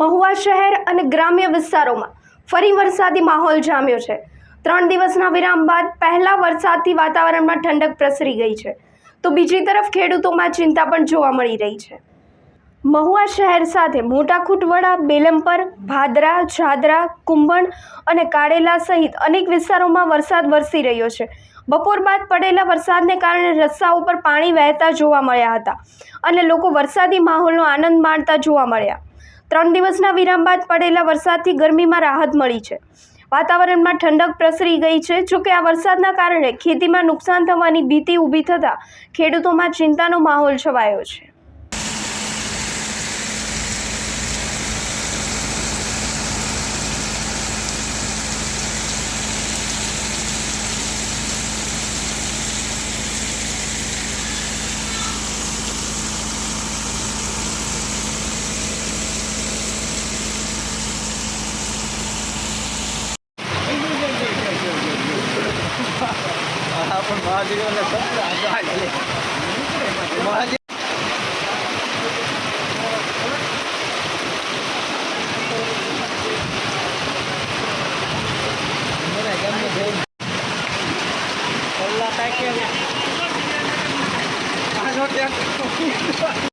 મહુવા શહેર અને ગ્રામ્ય વિસ્તારોમાં ફરી વરસાદી માહોલ જામ્યો છે. ત્રણ દિવસના વિરામ બાદ પહેલા વરસાદથી વાતાવરણમાં ઠંડક પ્રસરી ગઈ છે. તો બીજી તરફ ખેડૂતોમાં ચિંતા પણ જોવા મળી રહી છે. મહુવા શહેર સાથે મોટા ખૂટવડા બેલમપર ભાદરા, જાદરા, કુંભણ અને કાળેલા સહિત અનેક વિસ્તારોમાં વરસાદ વરસી રહ્યો છે. બપોર બાદ પડેલા વરસાદને કારણે રસ્તા ઉપર પાણી વહેતા જોવા મળ્યા હતા અને લોકો વરસાદી માહોલનો આનંદ માણતા જોવા મળ્યા. ત્રણ દિવસના વિરામ બાદ પડેલા વરસાદથી ગરમીમાં રાહત મળી છે. વાતાવરણમાં ઠંડક પ્રસરી ગઈ છે. જોકે આ વરસાદના કારણે ખેતીમાં નુકસાન થવાની ભીતિ ઊભી થતાં ખેડૂતોમાં ચિંતાનો માહોલ છવાયો છે. મહાદેવને મહાદેવ Thank you.